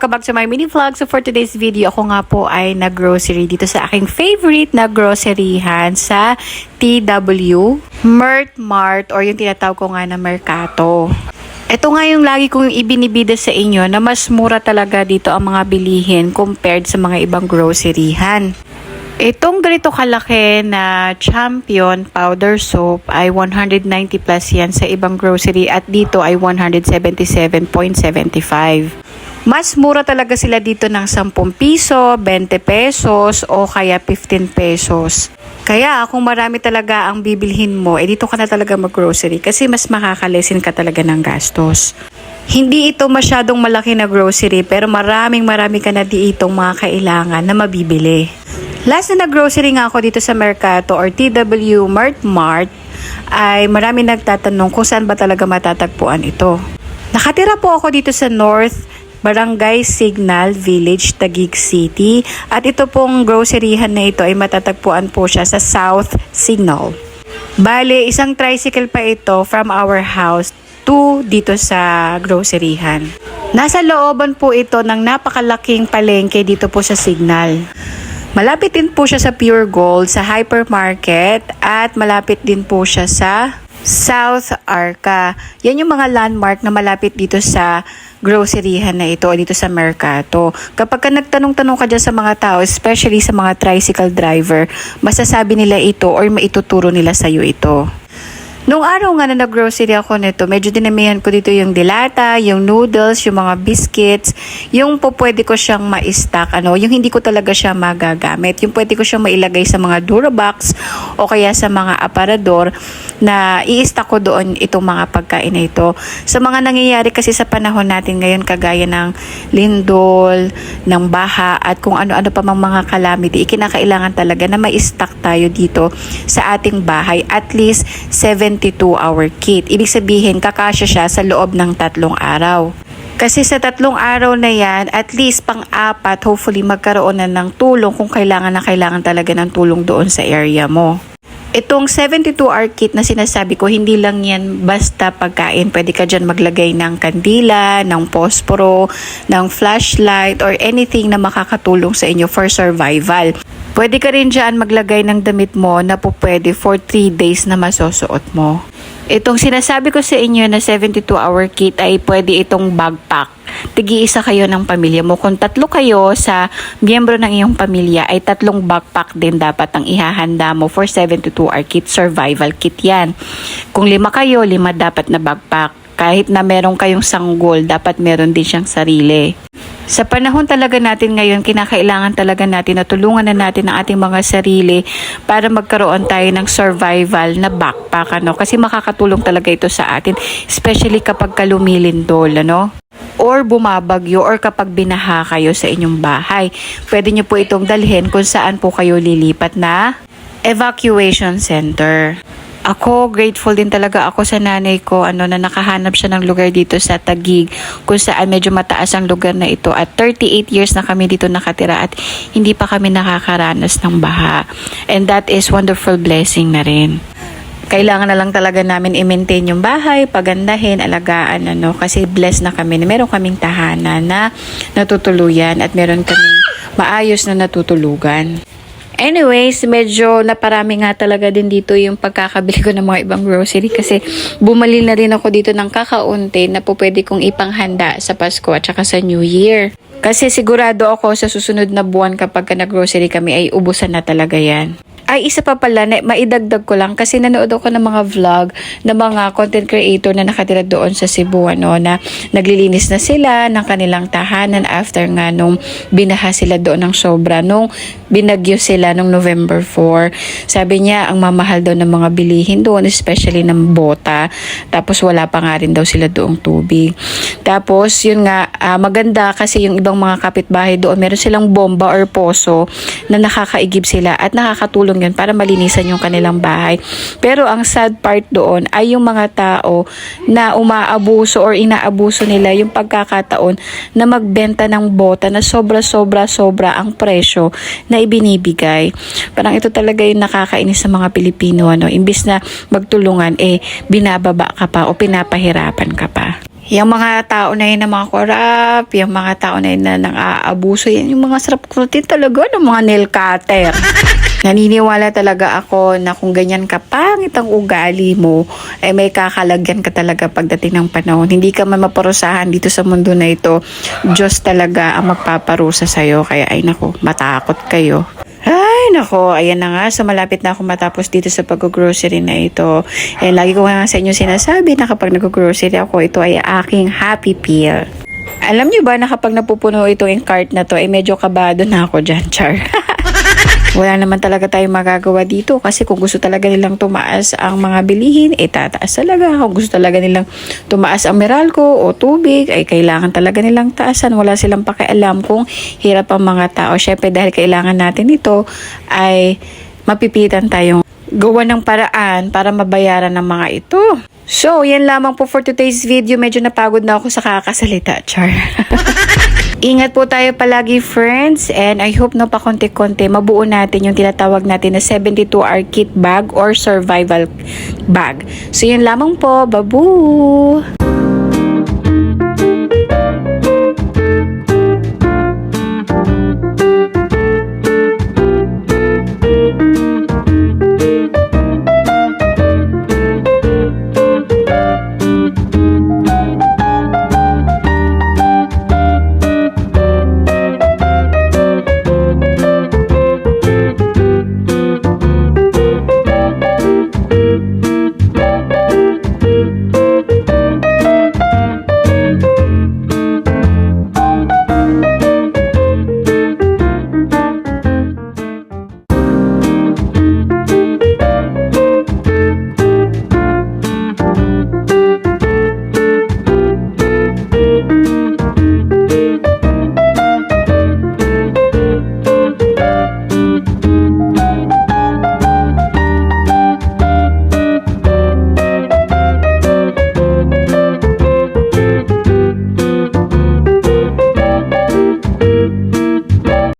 welcome back to my mini vlog. So for today's video, ako nga po ay nag-grocery dito sa aking favorite na groceryhan sa TW Mert Mart or yung tinatawag ko nga na Mercato. Ito nga yung lagi kong ibinibida sa inyo na mas mura talaga dito ang mga bilihin compared sa mga ibang groceryhan. Itong ganito kalaki na champion powder soap ay 190 plus yan sa ibang grocery at dito ay 177.75. Mas mura talaga sila dito ng 10 piso, 20 pesos o kaya 15 pesos. Kaya kung marami talaga ang bibilhin mo, eh dito ka na talaga mag-grocery kasi mas makakalesin ka talaga ng gastos. Hindi ito masyadong malaki na grocery pero maraming marami ka na ditong mga kailangan na mabibili. Last na nag-grocery nga ako dito sa Mercato or TW Mart Mart ay marami nagtatanong kung saan ba talaga matatagpuan ito. Nakatira po ako dito sa North Barangay Signal Village, Taguig City. At ito pong groceryhan na ito ay matatagpuan po siya sa South Signal. Bale, isang tricycle pa ito from our house to dito sa groceryhan. Nasa looban po ito ng napakalaking palengke dito po sa Signal. Malapit din po siya sa Pure Gold, sa hypermarket, at malapit din po siya sa South Arca. Yan yung mga landmark na malapit dito sa groceryhan na ito o dito sa Mercato. Kapag ka nagtanong-tanong ka dyan sa mga tao, especially sa mga tricycle driver, masasabi nila ito or maituturo nila sa'yo ito. Nung araw nga na nag-grocery ako nito, medyo dinamihan ko dito yung dilata, yung noodles, yung mga biscuits, yung po pwede ko siyang ma-stack, ano, yung hindi ko talaga siya magagamit. Yung pwede ko siyang mailagay sa mga Durabox o kaya sa mga aparador na i-stack ko doon itong mga pagkain na ito. Sa mga nangyayari kasi sa panahon natin ngayon, kagaya ng lindol, ng baha, at kung ano-ano pa mang mga calamity, ikinakailangan talaga na ma-stack tayo dito sa ating bahay. At least 72-hour kit. Ibig sabihin, kakasya siya sa loob ng tatlong araw. Kasi sa tatlong araw na yan, at least pang-apat, hopefully magkaroon na ng tulong kung kailangan na kailangan talaga ng tulong doon sa area mo. Itong 72-hour kit na sinasabi ko, hindi lang yan basta pagkain. Pwede ka dyan maglagay ng kandila, ng posporo, ng flashlight, or anything na makakatulong sa inyo for survival. Pwede ka rin dyan maglagay ng damit mo na po pwede for 3 days na masusuot mo. Itong sinasabi ko sa inyo na 72-hour kit ay pwede itong backpack. Tigi-isa kayo ng pamilya mo. Kung tatlo kayo sa miyembro ng iyong pamilya ay tatlong backpack din dapat ang ihahanda mo for 72-hour kit. Survival kit yan. Kung lima kayo, lima dapat na backpack. Kahit na meron kayong sanggol, dapat meron din siyang sarili. Sa panahon talaga natin ngayon, kinakailangan talaga natin na tulungan na natin ang ating mga sarili para magkaroon tayo ng survival na backpack. Ano? Kasi makakatulong talaga ito sa atin, especially kapag kalumilindol. Ano? or bumabagyo or kapag binaha kayo sa inyong bahay. Pwede nyo po itong dalhin kung saan po kayo lilipat na evacuation center. Ako, grateful din talaga ako sa nanay ko ano, na nakahanap siya ng lugar dito sa Tagig kung saan medyo mataas ang lugar na ito. At 38 years na kami dito nakatira at hindi pa kami nakakaranas ng baha. And that is wonderful blessing na rin kailangan na lang talaga namin i-maintain yung bahay, pagandahin, alagaan, ano, kasi blessed na kami. Meron kaming tahanan na natutuluyan at meron kaming maayos na natutulugan. Anyways, medyo naparami nga talaga din dito yung pagkakabili ko ng mga ibang grocery kasi bumali na rin ako dito ng kakaunti na po pwede kong ipanghanda sa Pasko at saka sa New Year. Kasi sigurado ako sa susunod na buwan kapag ka nag-grocery kami ay ubusan na talaga yan. Ay, isa pa pala, na, maidagdag ko lang kasi nanood ako ng mga vlog ng mga content creator na nakatira doon sa Cebu, ano, na naglilinis na sila ng kanilang tahanan after nga nung binaha sila doon ng sobra, nung binagyo sila nung November 4. Sabi niya, ang mamahal daw ng mga bilihin doon, especially ng bota. Tapos wala pa nga rin daw sila doong tubig. Tapos, yun nga, ah, maganda kasi yung ibang mga kapitbahay doon, meron silang bomba or poso na nakakaigib sila at nakakatulong yun para malinisan yung kanilang bahay. Pero ang sad part doon ay yung mga tao na umaabuso or inaabuso nila yung pagkakataon na magbenta ng bota na sobra-sobra-sobra ang presyo na ibinibigay. Parang ito talaga yung nakakainis sa mga Pilipino. Ano? Imbis na magtulungan, eh, binababa ka pa o pinapahirapan ka pa. Yung mga tao na yun na mga korap, yung mga tao na yun na nang aabuso, yan yung mga sarap kurutin talaga ng mga nail cutter. Naniniwala talaga ako na kung ganyan ka pangit ang ugali mo, ay may kakalagyan ka talaga pagdating ng panahon. Hindi ka man maparusahan dito sa mundo na ito. Diyos talaga ang magpaparusa sa'yo. Kaya ay nako, matakot kayo. Ay, nako, ayan na nga. So, malapit na ako matapos dito sa pag-grocery na ito. Eh, lagi ko nga sa inyo sinasabi na kapag nag-grocery ako, ito ay aking happy pill. Alam niyo ba na kapag napupuno ito yung cart na to, ay medyo kabado na ako dyan, Char. Wala naman talaga tayong magagawa dito kasi kung gusto talaga nilang tumaas ang mga bilihin, eh tataas talaga. Kung gusto talaga nilang tumaas ang Meralco o tubig, ay kailangan talaga nilang taasan. Wala silang pakialam kung hirap ang mga tao. Syempre dahil kailangan natin ito, ay mapipitan tayong gawa ng paraan para mabayaran ng mga ito. So, yan lamang po for today's video. Medyo napagod na ako sa kakasalita, Char. Ingat po tayo palagi, friends. And I hope na pa konti-konti mabuo natin yung tinatawag natin na 72-hour kit bag or survival bag. So, yun lamang po. Babu!